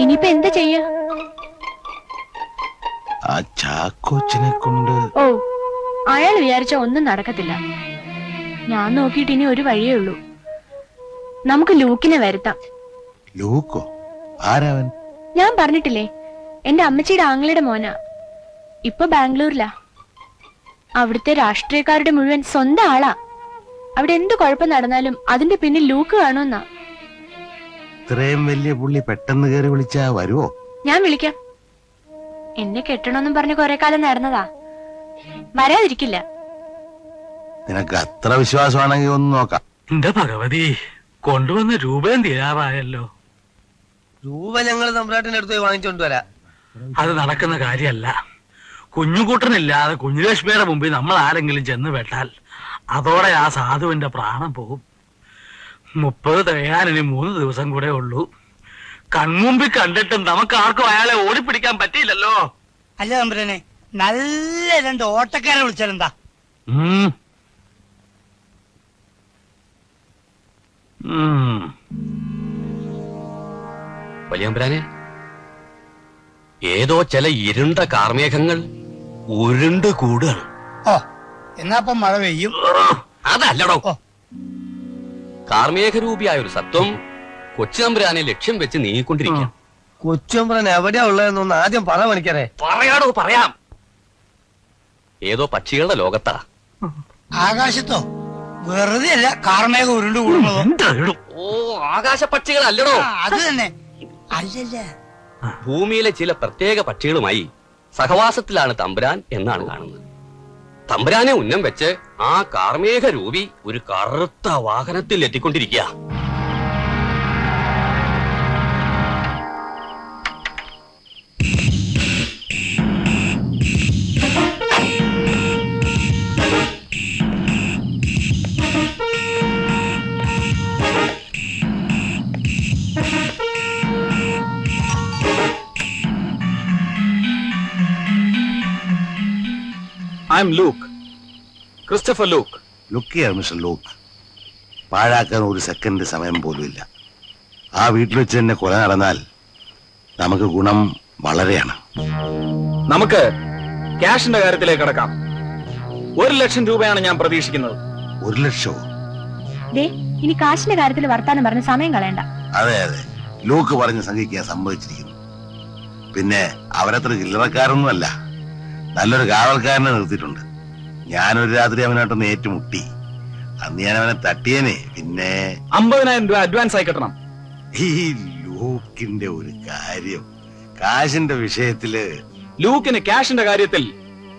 ഇനിയിപ്പോ എന്താ ചെയ്യാ? ആ ചാക്കോച്ചനെ കൊണ്ട് ഓ അയാൾ വിചാരിച്ച ഒന്നും നടക്കത്തില്ല. ഞാൻ നോക്കിയിട്ട് ഇനി ഒരു വഴിയേ ഉള്ളൂ. നമുക്ക് ലൂക്കിനെ വരുത്താം. ലൂക്കോ? ആരാവൻ? ഞാൻ പറഞ്ഞിട്ടില്ലേ എന്റെ അമ്മച്ചിയുടെ ആങ്ങളുടെ മോനാ. ഇപ്പൊ ബാംഗ്ലൂരിലാ. അവിടുത്തെ രാഷ്ട്രീയക്കാരുടെ മുഴുവൻ സ്വന്തം ആളാ. അവിടെ എന്ത് കുഴപ്പം നടന്നാലും അതിന്റെ പിന്നിൽ ലൂക്ക് കാണുമെന്നാ. ഇത്രയും വലിയ പുള്ളി പെട്ടെന്ന് കയറി വിളിച്ചാ വരുവോ? ഞാൻ വിളിക്കാം. എന്നെ കെട്ടണമെന്നും പറഞ്ഞ് കുറെ കാലം നടന്നതാ. വരാതിരിക്കില്ല. നിനക്ക് അത്ര വിശ്വാസമാണെങ്കിൽ ഒന്ന് നോക്കാം. എന്റെ ഭഗവതി? കൊണ്ടുവന്ന രൂപയും തീരാറായല്ലോ രൂപ ഞങ്ങൾ തമ്പ്രാട്ടിന്റെ അടുത്ത് പോയി വാങ്ങിച്ചോണ്ട് വരാം. അത് നടക്കുന്ന കാര്യമല്ല കുഞ്ഞുകൂട്ടനില്ലാതെ കുഞ്ഞുലക്ഷ്മിയുടെ മുമ്പിൽ നമ്മൾ ആരെങ്കിലും ചെന്ന് വെട്ടാൽ അതോടെ ആ സാധുവിന്റെ പ്രാണം പോകും. മുപ്പത് തികയാൻ ഇനി മൂന്ന് ദിവസം കൂടെ ഉള്ളൂ. കൺമുമ്പിൽ കണ്ടിട്ടും നമുക്ക് ആർക്കും അയാളെ ഓടിപ്പിടിക്കാൻ പറ്റിയില്ലല്ലോ. അല്ല തമ്പുരനെ നല്ല രണ്ട് ഓട്ടക്കാരെ വിളിച്ചാലെന്താ. വലിയമ്പരാനെ ഏതോ ചില ഇരുണ്ട കാർമേഘങ്ങൾ ഉരുണ്ട് കൂടുകയാണ്. ഓ എന്നാ മഴ പെയ്യും. അതല്ലടോ. കാർമേഘരൂപിയായ ഒരു സത്വം കൊച്ചുതമ്പുരാനെ ലക്ഷ്യം വെച്ച് നീങ്ങിക്കൊണ്ടിരിക്കുക. കൊച്ചുമ്പറൻ എവിടെയാ ഉള്ളതെന്നൊന്ന് ആദ്യം പറ മണിക്കറേ പറയാടോ പറയാം. ഏതോ പക്ഷികളുടെ ലോകത്താ. ആകാശത്തോ? വെറുതെ അല്ല കാർമേഘം ഉരുണ്ട് കൂടുന്നത്. ഓ ആകാശ പക്ഷികളല്ലടോ അത് തന്നെ. അല്ലല്ല. ഭൂമിയിലെ ചില പ്രത്യേക പക്ഷികളുമായി സഹവാസത്തിലാണ് തമ്പുരാൻ എന്നാണ് കാണുന്നത്. തമ്പുരാനെ ഉന്നം വെച്ച് ആ കാർമേഘ രൂപി ഒരു കറുത്ത വാഹനത്തിൽ എത്തിക്കൊണ്ടിരിക്കുക ഐ Luke. Christopher Luke. ലൂക്ക് ചെയ്യാം മിസ്റ്റർ ലൂക്ക് പാഴാക്കാൻ ഒരു സെക്കൻഡ് സമയം പോലുമില്ല ആ വീട്ടിൽ വെച്ച് തന്നെ കൊല നടന്നാൽ നമുക്ക് ഗുണം വളരെയാണ്. നമുക്ക് ക്യാഷിന്റെ കാര്യത്തിലേക്ക് കടക്കാം. ഒരു ലക്ഷം രൂപയാണ് ഞാൻ പ്രതീക്ഷിക്കുന്നത്. ഒരു ലക്ഷവും ദേ ഇനി കാശിന്റെ കാര്യത്തിൽ വർത്താനം പറഞ്ഞ് സമയം കളയണ്ട. അതെ അതെ. ലൂക്ക് പറഞ്ഞ് സംഘിക്കാൻ സമ്മതിച്ചിരിക്കുന്നു പിന്നെ അവരത്ര ചില്ലറക്കാരൊന്നുമല്ല. നല്ലൊരു കാവൽക്കാരനെ നിർത്തിയിട്ടുണ്ട്. ഞാനൊരു രാത്രി അവനായിട്ടൊന്ന് ഏറ്റുമുട്ടി. അന്ന് ഞാൻ അവനെ തട്ടിയനെ. പിന്നെ അമ്പതിനായിരം രൂപ അഡ്വാൻസ് ആയി കിട്ടണം. ഈ ലൂക്കിന്റെ ഒരു കാര്യം. കാശിന്റെ വിഷയത്തിൽ ലൂക്കിന് ക്യാഷിന്റെ കാര്യത്തിൽ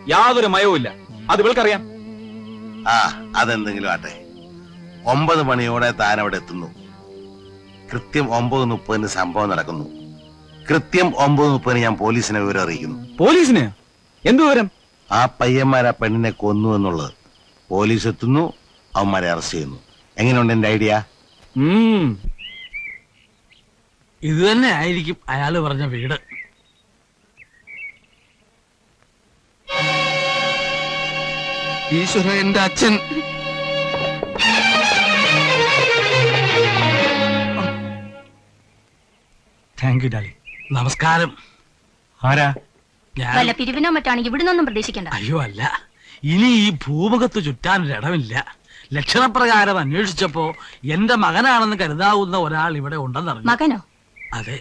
യാതൊരു മയവുമില്ല അത് ഇവൾക്കറിയാം. ആ അതെന്തെങ്കിലും ആട്ടെ. ഒമ്പത് മണിയോടെ താൻ അവിടെ എത്തുന്നു. കൃത്യം ഒമ്പത് മുപ്പതിന് സംഭവം നടക്കുന്നു. കൃത്യം ഒമ്പത് മുപ്പതിന് ഞാൻ പോലീസിനെ വിവരം അറിയിക്കുന്നു. പോലീസിന്? എന്ത് വിവരം? ആ പയ്യന്മാർ ആ പെണ്ണിനെ കൊന്നു എന്നുള്ളത്. പോലീസ് എത്തുന്നു അവന്മാരെ അറസ്റ്റ് ചെയ്യുന്നു. എങ്ങനെയുണ്ട് എന്റെ ഐഡിയ. ഇത് തന്നെ ആയിരിക്കും അയാൾ പറഞ്ഞ വീട്. ഈശ്വര എന്റെ അച്ഛൻ. താങ്ക് യു ഡാലി നമസ്കാരം. ആരാ? വല്ല പിരിവിനോ മറ്റാണെങ്കിൽ ഇവിടുന്നൊന്നും പ്രതീക്ഷിക്കണ്ട. അയ്യോ അല്ല. ഇനി ഈ ഭൂമുഖത്ത് ചുറ്റാനൊരിടമില്ല ലക്ഷണപ്രകാരം അന്വേഷിച്ചപ്പോ എന്റെ മകനാണെന്ന് കരുതാവുന്ന ഒരാൾ ഇവിടെ ഉണ്ടെന്നറിഞ്ഞു. മകനോ? അതെ.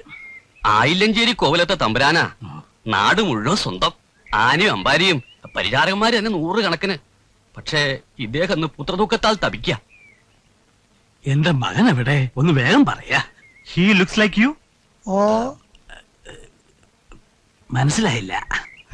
ആയില്ലഞ്ചേരി കോവിലത്തെ തമ്പുരാനാ. നാട് മുഴുവൻ സ്വന്തം. ആനയും അമ്പാരിയും പരിചാരകന്മാര് തന്നെ നൂറുകണക്കിന്. പക്ഷേ ഇദ്ദേഹം ഇന്ന് പുത്രദുഃഖത്താൽ തപിക്ക. എന്റെ മകൻ എവിടെ ഒന്ന് വേഗം പറയാ. ഹീ ലുക്സ് ലൈക്ക് യു ഓ മനസ്സിലായില്ല.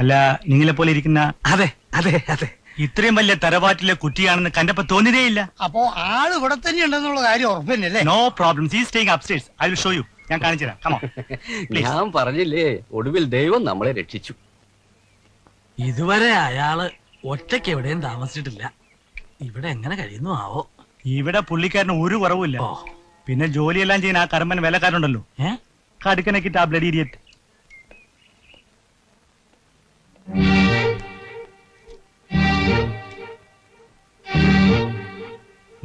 അല്ല നിങ്ങളെ പോലെ ഇരിക്കുന്ന അതെ അതെ അതെ. ഇത്രയും വലിയ തറവാട്ടിലെ കുട്ടിയാണെന്ന് കണ്ടപ്പോ തോന്നിയതേയില്ല. അപ്പോ ആൾ ഇവിടെ തന്നെ ഉണ്ടെന്നുള്ള കാര്യം ഉറപ്പന്നല്ലേ? നോ പ്രോബ്ലം ഈ staying upstairs I will show you ഞാൻ കാണിച്ചു തരാം. കമോ ഞാൻ പറഞ്ഞില്ലേ ഒടുവിൽ ദൈവം നമ്മളെ രക്ഷിച്ചു. ഇതുവരെ അയാൾ ഒറ്റയ്ക്ക് എവിടെയും താമസിച്ചിട്ടില്ല. ഇവിടെ എങ്ങനെ കഴിയുന്നു ആവോ? ഇവിടെ പുള്ളിക്കാരന് ഒരു കുറവുമില്ല. ഓ. പിന്നെ ജോലിയെല്ലാം ചെയ്യുന്ന ആ കർമ്മൻ വിലക്കാരുണ്ടല്ലോ. ഏ? കടുക്കനക്കിട്ട് ആ ബ്ലഡ് ഇഡിയറ്റ്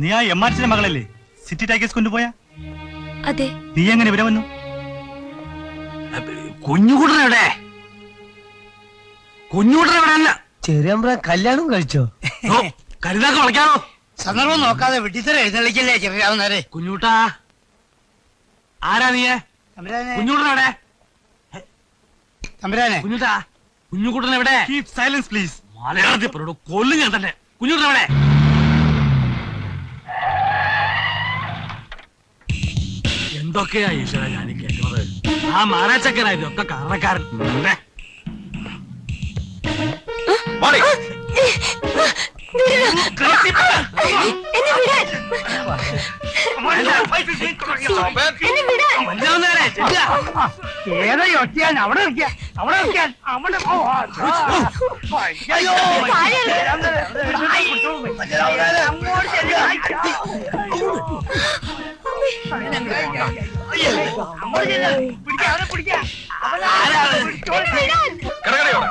നീ ആ എം ആർ സിന്റെ മകളല്ലേ? സിറ്റി ടാക്കേസ് കൊണ്ടുപോയാ? അതെ. നീ എങ്ങനെ ഇവിടെ വന്നു? കുഞ്ഞുകൂട്ടൻ എവിടെ? ചെറിയമ്പ്ര കല്യാണം കഴിച്ചോ? ഓ, കരുതാക്ക വിളിക്കാണോ സന്ദർഭം നോക്കാതെ വെട്ടിത്തര എഴുന്നള്ളിക്കല്ലേ ചെറിയാവുന്നേരെ കുഞ്ഞൂട്ടാ ആരാ നീ എവിടെ? തമ്പുരാനെ. കുഞ്ഞുട്ടാ കുഞ്ഞുകൂട്ടൻ എവിടെ? കീപ് സൈലൻസ് പ്ലീസ് മലയാളത്തിൽ കൊല്ലും ഞാൻ തന്നെ. കുഞ്ഞുകൂട്ടൻ എന്തൊക്കെയാ ഈശ്വര ഞാൻ കേൾക്കുന്നത്? ആ മാരാച്ചക്കനാ ഇതൊക്കെ കാരണക്കാരൻ. ഉണ്ടേ. വാടി. വല്യവന്നേരെ, ചെല്ലുക. ഏതാ ഒറ്റയാൻ? അവിടെ നിൽക്കാൻ അവിടെ നിൽക്കാൻ അവിടെ അങ്ങോട്ട് ചെല്ലുക. അങ്ങോട്ട് ചെല്ലുക. പിടിക്കാം, അവനെ പിടിക്കാം. അവനെ പിടിച്ചോളെ. കിടക്കടി അവിടെ.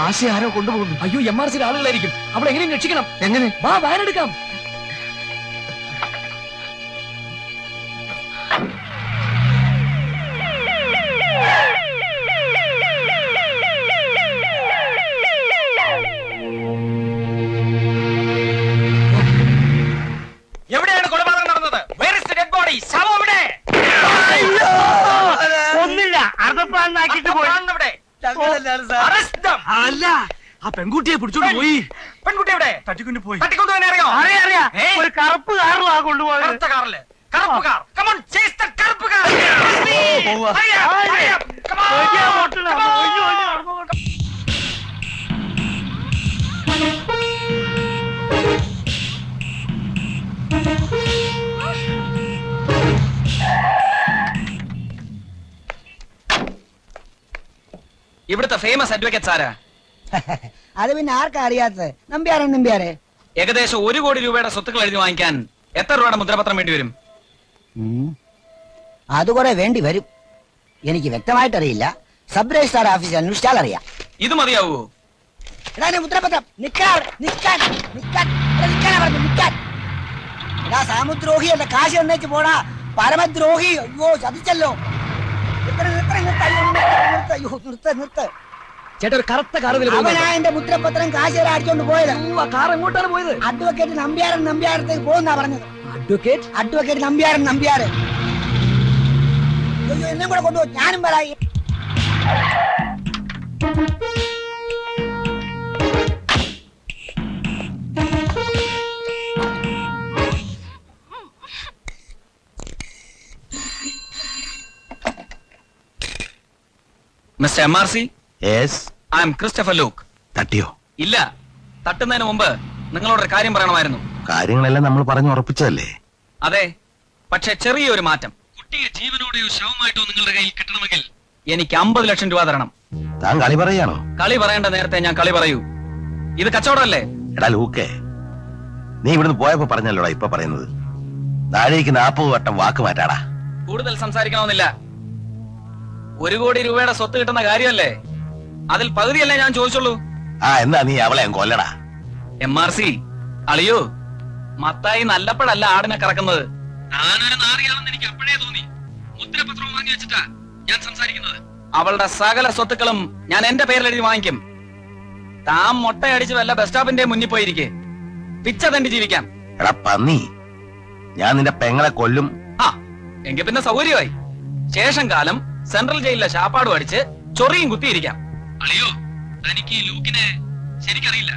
ആശ ആരോ കൊണ്ടുപോകുന്നു അയ്യോ എം ആർ സിയിലെ ആളുകളായിരിക്കും അവിടെ എങ്ങനെയും രക്ഷിക്കണം എങ്ങനെ വാ വാൻ ഞങ്ങളെല്ലാരും സാർ അറസ്റ്റ് അല്ല ആ പെൺകുട്ടിയെ പിടിച്ചോണ്ട് പോയി പെൺകുട്ടി എവിടെ തട്ടിക്കൊണ്ട് പോയി തട്ടിക്കൊണ്ടുപോകാൻ അറിയോ അറിയാ അറിയാ ഏ? ഒരു കറുപ്പ് കാറിലാ കൊണ്ടുപോയത് കറുത്ത കാറിൽ കറുപ്പ് car come on chase the കറുപ്പ് car Hurry up, hurry up. Come on. ഒയ്യോ, ഓട്ടണ. Come on. ഒയ്യോ, ഒയ്യോ, നടന്നു. ഇവിടുത്തെ ഫേമസ് അഡ്വക്കേറ്റ് ആരാ? അത് പിന്നെ ആർക്കാ അറിയാത്തത്? നമ്പ്യാരെ നമ്പ്യാരെ? ഏകദേശം ഒരു കോടി രൂപയുടെ സ്വത്തുക്കൾ എഴുതി വാങ്ങിക്കാൻ എത്ര രൂപയുടെ മുദ്രപത്രം വേണ്ടി വരും? അത് കുറെ വേണ്ടി വരും. എനിക്ക് വ്യക്തമായിട്ടറിയില്ല. സബ് രജിസ്ട്രാർ ഓഫീസിൽ അന്വേഷിച്ചാൽ അറിയാം ഇത് മതിയാവൂ. എടാ എന്റെ മുദ്രപത്രം. നിക്കാൻ അവിടെ, നിക്കാൻ നിക്കാൻ എടാ, നിക്കാനാ പറഞ്ഞത്, നിക്കാൻ എടാ സാമുദ്രോഹി അല്ല കാശ് എന്നേച്ച് പോടാ. പരമദ്രോഹി. അയ്യോ ചതിച്ചല്ലോ. ചേട്ടാ ഒരു കറുത്ത കാറിൽ അവനാ എന്റെ മുദ്രപത്രം കാശേര അടിച്ചോണ്ട് പോയത്. കാർ എങ്ങോട്ടാണ് പോയത്? അഡ്വക്കേറ്റ് നമ്പ്യാരൻ നമ്പ്യാരത്തേക്ക് പോകുന്നാ പറഞ്ഞത്. അഡ്വക്കേറ്റ് അഡ്വക്കേറ്റ് നമ്പ്യാരൻ നമ്പ്യാര്. എന്നെ കൂടെ കൊണ്ടുപോയി. ഞാനും വരായി mister M R C I M Christopher Luke തട്ടിയോ? ഇല്ല. തട്ടുന്നതിന് മുമ്പ് നിങ്ങളോടൊരു കാര്യം പറയണമായിരുന്നു. കാര്യങ്ങളെല്ലാം നമ്മൾ പറഞ്ഞു ഉറപ്പിച്ചതല്ലേ? അതെ. പക്ഷെ ചെറിയൊരു മാറ്റം. കുട്ടിയെ ജീവനോടെയോ ശവമായിട്ടോ നിങ്ങളുടെ കയ്യിൽ കിട്ടണമെങ്കിൽ എനിക്ക് അമ്പത് ലക്ഷം രൂപ തരണം. താൻ കളി പറയാണോ കളി പറയേണ്ട നേരത്തെ ഞാൻ കളി പറയൂ. ഇത് കച്ചവടമല്ലേ? എടാ ലൂക്കേ. നീ ഇവിടുന്ന് പോയപ്പോ പറഞ്ഞല്ലോടാ ഇപ്പൊ പറയുന്നത്. താഴേക്ക് നാപ്പത് വട്ടം വാക്ക് മാറ്റാടാ. കൂടുതൽ സംസാരിക്കണമെന്നില്ല. ഒരു കോടി രൂപയുടെ സ്വത്ത് കിട്ടുന്ന കാര്യമല്ലേ? അതിൽ പകുതിയല്ലേ ഞാൻ ചോദിച്ചുള്ളൂ. ആ എന്നാ നീ അവളെ കൊല്ലണ കൊല്ലടാ. എം ആർ സി അളിയോ മത്തായി നല്ലപ്പോഴല്ല ആടിനെ കറക്കുന്നത്. നാറിയാണെന്ന് എനിക്ക് അപ്പോഴേ തോന്നി. മുദ്രപത്രം വാങ്ങി വെച്ചിട്ടാ ഞാൻ സംസാരിക്കുന്നത്. അവളുടെ സകല സ്വത്തുക്കളും ഞാൻ എന്റെ പേരിൽ എഴുതി വാങ്ങിക്കും. താൻ മുട്ടയടിച്ച് വല്ല ബസ് സ്റ്റോപ്പിന്റെ മുന്നിൽ പോയിരിക്കെ. പിച്ച തണ്ടി ജീവിക്കാം. എടാ പന്നി ഞാൻ നിന്റെ പെങ്ങളെ കൊല്ലും. ആ എങ്കിൽ പിന്നെ സൗകര്യമായി. ശേഷം കാലം സെൻട്രൽ ജയിലിലെ ശാപ്പാടും അടിച്ച് ചൊറിയും കുത്തിയിരിക്കാം. അളിയോ തനിക്ക് ഈ ലൂക്കിനെ ശരിക്കറിയില്ല.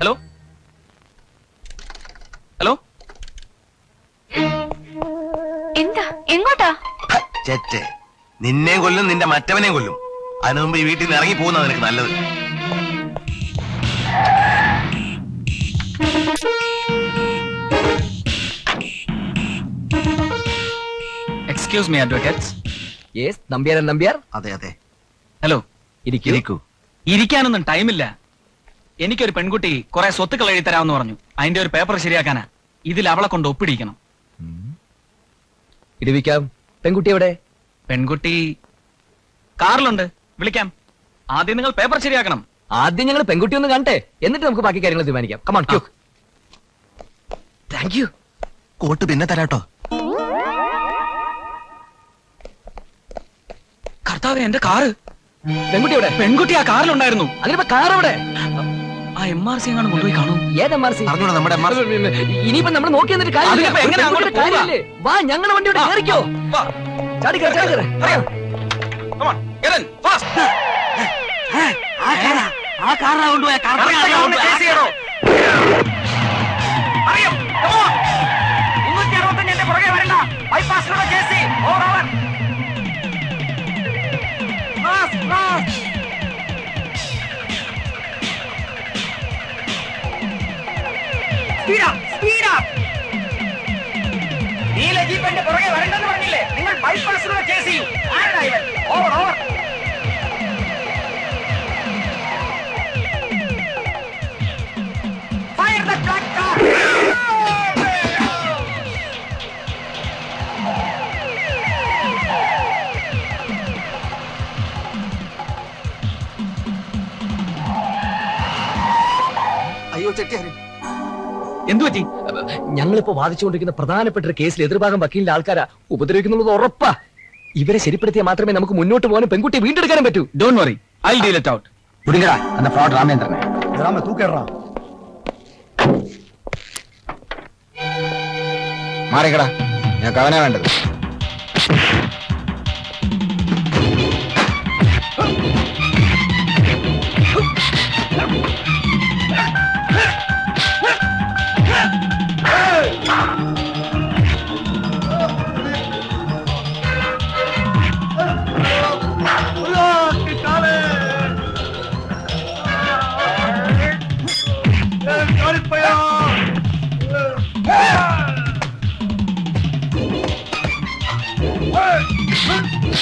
ഹലോ? ഹലോ? എന്താ? എങ്ങോട്ടാ? ചെറ്റ് നിന്നെയും കൊല്ലും നിന്റെ മറ്റവനെയും കൊല്ലും. അതിനു മുമ്പ് ഈ വീട്ടിൽ നിന്ന് ഇറങ്ങി പോകുന്ന നിനക്ക് നല്ലത്. എക്സ്ക്യൂസ് മീ അഡ്വക്കേറ്റ്സ് യെസ് നമ്പ്യാരൻ നമ്പ്യാർ അതെ അതെ. ഹലോ ഇരിക്കൂ. ഇരിക്കൂ. ഇരിക്കാനൊന്നും ടൈമില്ല എനിക്കൊരു പെൺകുട്ടി കുറെ സ്വത്തുക്കൾ എഴുതി തരാമെന്ന് പറഞ്ഞു. അതിന്റെ ഒരു പേപ്പർ ശരിയാക്കാനാ. ഇതിൽ അവളെ കൊണ്ട് ഒപ്പിടിക്കണം. ഇടിവിക്കാം പെൺകുട്ടി എവിടെ? പെൺകുട്ടി കാറിലുണ്ട്. വിളിക്കാം. ആദ്യം നിങ്ങൾ പേപ്പർ ശരിയാക്കണം. ആദ്യം ഞങ്ങൾ പെൺകുട്ടി ഒന്ന് കാണട്ടെ. എന്നിട്ട് നമുക്ക് ബാക്കി കാര്യങ്ങൾ തീരുമാനിക്കാം. കമാൺ താങ്ക് യു കോട്ട് പിന്നെ തരാട്ടോ. കർത്താവ് എന്റെ കാറ്. പെൺകുട്ടി എവിടെ? പെൺകുട്ടി ആ കാറിലുണ്ടായിരുന്നു. അതിനിപ്പോ കാർ എവിടെ? ആ എം ആർ സി എങ്ങാണ് കൊണ്ടുപോയി കാണും. ഏത് എം ആർ സി അറിഞ്ഞൂടാ നമ്മുടെ MRC. ഇനിയിപ്പോ നമ്മൾ നോക്കി എന്നിട്ട്. അതിനിപ്പോ എങ്ങനെ അങ്ങോട്ട് കാര്യമില്ലേ? വാ ഞങ്ങളുടെ വണ്ടിയോട് കയറിക്കോ. ചാടി കയറി ചാടി കയറി. ആ കാറാ. കൊണ്ടുപോയ. അയ്യോ ചെട്ടിയാര്. ഞങ്ങളിപ്പോ വാദിച്ചുകൊണ്ടിരിക്കുന്ന പ്രധാനപ്പെട്ട ഒരു കേസിൽ എതിർഭാഗം വക്കീലിന്റെ ആൾക്കാരാ ഉപദ്രവിക്കുന്നുള്ളത് ഉറപ്പാ. ഇവരെ ശരിപ്പെടുത്തിയാൽ മാത്രമേ നമുക്ക് മുന്നോട്ട് പോകാനും പെൺകുട്ടി വീണ്ടെടുക്കാനും പറ്റൂ. Don't worry I deal it out പുടുങ്ങടാ അന്ന ഫ്രോഡ് രാമേന്ദ്രനെ. രാമ തൂക്കേറാ മാറിക്കടാ ഞാൻ അവനാ വേണ്ടത്.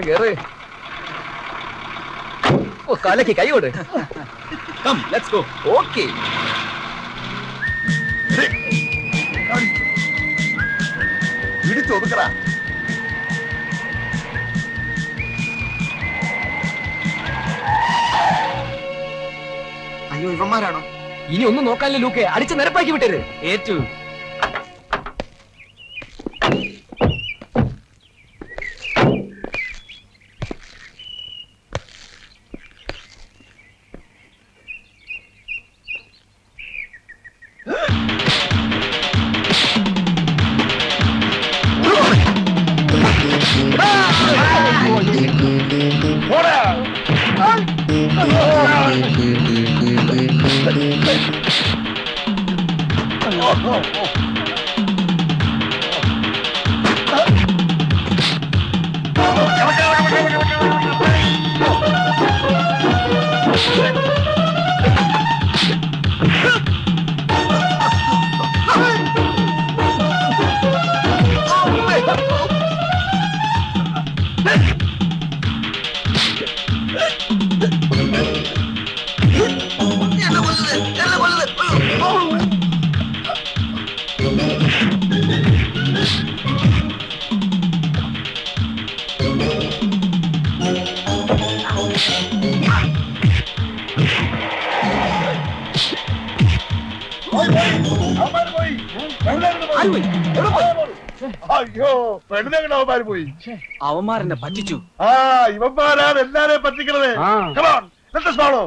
കേറ് കേറ്. ഓ കാലക്ക് കൈ കൊണ്ട്. Come let's go okay. അയ്യോ ഇവന്മാരാണോ? ഇനി ഒന്നും നോക്കാനില്ല ലൂക്കെ. അടിച്ച് നിരപ്പാക്കി വിട്ടരുത്. ഏറ്റു. Oh, oh, oh. അയ്യോ പെണ്ണുങ്ങളവന്മാര് പോയി? അവന്മാരെന്നെ പറ്റിച്ചു. ആ ഇവന്മാരാണ് എല്ലാരെയും പറ്റിക്കണത്. on, let us follow.